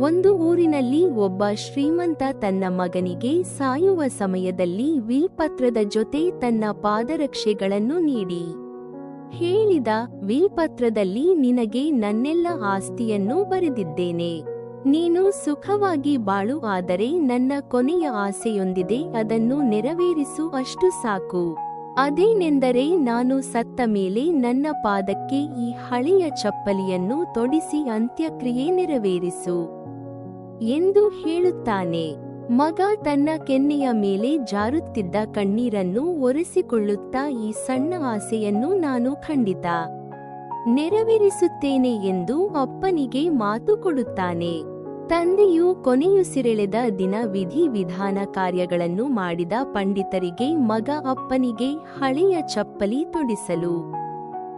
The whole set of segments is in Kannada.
ಒಂದು ಊರಿನಲ್ಲಿ ಒಬ್ಬ ಶ್ರೀಮಂತ ತನ್ನ ಮಗನಿಗೆ ಸಾಯುವ ಸಮಯದಲ್ಲಿ ವಿಲ್ಪತ್ರದ ಜೊತೆ ತನ್ನ ಪಾದರಕ್ಷೆಗಳನ್ನು ನೀಡಿ. ಹೇಳಿದ ವಿಲ್ಪತ್ರದಲ್ಲಿ ನಿನಗೆ ನನ್ನೆಲ್ಲ ಆಸ್ತಿಯನ್ನು ಬರೆದಿದ್ದೇನೆ. ನೀನು ಸುಖವಾಗಿ ಬಾಳು, ಆದರೆ ನನ್ನ ಕೊನೆಯ ಆಸೆಯೊಂದಿದೆ, ಅದನ್ನು ನೆರವೇರಿಸು, ಅಷ್ಟು ಸಾಕು. ಅದೇನೆಂದರೆ ನಾನು ಸತ್ತ ಮೇಲೆ ನನ್ನ ಪಾದಕ್ಕೆ ಈ ಹಳೆಯ ಚಪ್ಪಲಿಯನ್ನು ತೊಡಿಸಿ ಅಂತ್ಯಕ್ರಿಯೆ ನೆರವೇರಿಸು. ಎಂದು ಹೇಳುತ್ತಾನೆ. ಮಗ ತನ್ನ ಕೆನ್ನೆಯ ಮೇಲೆ ಜಾರುತ್ತಿದ್ದ ಕಣ್ಣೀರನ್ನು ಒರೆಸಿಕೊಳ್ಳುತ್ತಾ ಈ ಸಣ್ಣ ಆಸೆಯನ್ನು ನಾನು ಖಂಡಿತ ನೆರವೇರಿಸುತ್ತೇನೆ ಎಂದು ಅಪ್ಪನಿಗೆ ಮಾತು ಕೊಡುತ್ತಾನೆ. ತಂದೆಯು ಕೊನೆಯುಸಿರೆಳೆದ ದಿನ ವಿಧಿ ವಿಧಾನ ಕಾರ್ಯಗಳನ್ನು ಮಾಡಿದ ಪಂಡಿತರಿಗೆ ಮಗ ಅಪ್ಪನಿಗೆ ಹಳೆಯ ಚಪ್ಪಲಿ ತೊಡಿಸಲು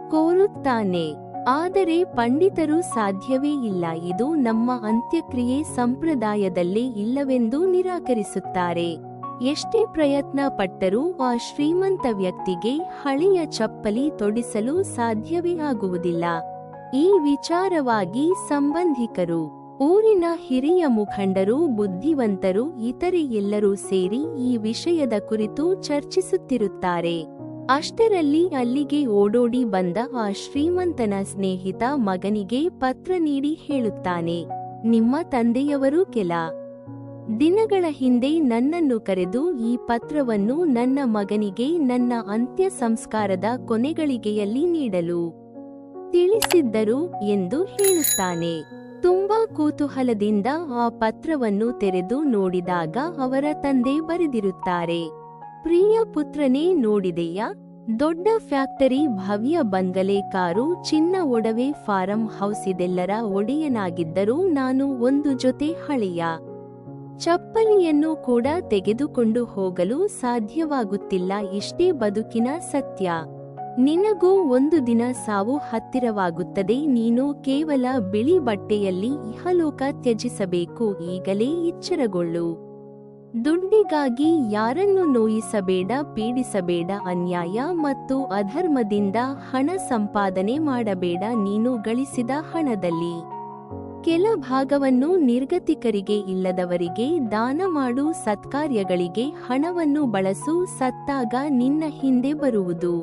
ಕೋರುತ್ತಾನೆ. ಆದರೆ ಪಂಡಿತರು ಸಾಧ್ಯವೇ ಇಲ್ಲ. ಇದು ನಮ್ಮ ಅಂತ್ಯಕ್ರಿಯೆ ಸಂಪ್ರದಾಯದಲ್ಲೇ ಇಲ್ಲವೆಂದು ನಿರಾಕರಿಸುತ್ತಾರೆ. ಎಷ್ಟೇ ಪ್ರಯತ್ನ ಪಟ್ಟರೂ ಆ ಶ್ರೀಮಂತ ವ್ಯಕ್ತಿಗೆ ಹಳೆಯ ಚಪ್ಪಲಿ ತೊಡಿಸಲು ಸಾಧ್ಯವೇ ಆಗುವುದಿಲ್ಲ. ಈ ವಿಚಾರವಾಗಿ ಸಂಬಂಧಿಕರು, ಊರಿನ ಹಿರಿಯ ಮುಖಂಡರು, ಬುದ್ಧಿವಂತರು, ಇತರೆ ಎಲ್ಲರೂ ಸೇರಿ ಈ ವಿಷಯದ ಕುರಿತು ಚರ್ಚಿಸುತ್ತಿರುತ್ತಾರೆ. ಅಷ್ಟರಲ್ಲಿ ಅಲ್ಲಿಗೆ ಓಡೋಡಿ ಬಂದ ಆ ಶ್ರೀಮಂತನ ಸ್ನೇಹಿತ ಮಗನಿಗೆ ಪತ್ರ ನೀಡಿ ಹೇಳುತ್ತಾನೆ, ನಿಮ್ಮ ತಂದೆಯವರು ಕೆಲ ದಿನಗಳ ಹಿಂದೆ ನನ್ನನ್ನು ಕರೆದು ಈ ಪತ್ರವನ್ನು ನನ್ನ ಮಗನಿಗೆ ನನ್ನ ಅಂತ್ಯ ಸಂಸ್ಕಾರದ ಕೊನೆಗಳಿಗೆಯಲ್ಲಿ ನೀಡಲು ತಿಳಿಸಿದ್ದರು ಎಂದು ಹೇಳುತ್ತಾನೆ. ತುಂಬಾ ಕುತೂಹಲದಿಂದ ಆ ಪತ್ರವನ್ನು ತೆರೆದು ನೋಡಿದಾಗ ಅವರ ತಂದೆ ಬರೆದಿರುತ್ತಾರೆ ಪ್ರಿಯ ಪುತ್ರನೇ ನೋಡಿದೆಯಾ? ದೊಡ್ಡ ಫ್ಯಾಕ್ಟರಿ ಭವ್ಯ ಬಂಗಲೆ ಕಾರು, ಚಿನ್ನ ಒಡವೆ ಫಾರಂ ಹೌಸ್ ಇದೆಲ್ಲರ ಒಡೆಯನಾಗಿದ್ದರೂ ನಾನು ಒಂದು ಜೊತೆ ಹಳೆಯ ಚಪ್ಪಲಿಯನ್ನು ಕೂಡ ತೆಗೆದುಕೊಂಡು ಹೋಗಲು ಸಾಧ್ಯವಾಗುತ್ತಿಲ್ಲ. ಇಷ್ಟೇ ಬದುಕಿನ ಸತ್ಯ. ನಿನಗೂ ಒಂದು ದಿನ ಸಾವು ಹತ್ತಿರವಾಗುತ್ತದೆ. ನೀನು ಕೇವಲ ಬಿಳಿ ಬಟ್ಟೆಯಲ್ಲಿ ಇಹಲೋಕ ತ್ಯಜಿಸಬೇಕು. ಈಗಲೇ ಎಚ್ಚರಗೊಳ್ಳು. ದುಡ್ಡಿಗಾಗಿ ಯಾರನ್ನು ನೋಯಿಸಬೇಡ, ಪೀಡಿಸಬೇಡ, ಅನ್ಯಾಯ ಮತ್ತು ಅಧರ್ಮದಿಂದ ಹಣ ಸಂಪಾದನೆ ಮಾಡಬೇಡ, ನೀನು ಗಳಿಸಿದ ಹಣದಲ್ಲಿ. ಕೆಲ ಭಾಗವನ್ನು ನಿರ್ಗತಿಕರಿಗೆ ಇಲ್ಲದವರಿಗೆ, ದಾನ ಮಾಡು, ಸತ್ಕಾರ್ಯಗಳಿಗೆ ಹಣವನ್ನು ಬಳಸು, ಸತ್ತಾಗ ನಿನ್ನ ಹಿಂದೆ ಬರುವುದು.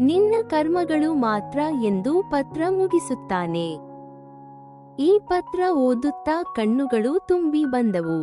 ನಿನ್ನ ಕರ್ಮಗಳು ಮಾತ್ರ ಎಂದು ಪತ್ರ ಮುಗಿಸುತ್ತಾನೆ. ಈ ಪತ್ರ ಓದುತ್ತಾ ಕಣ್ಣುಗಳು ತುಂಬಿ ಬಂದವು.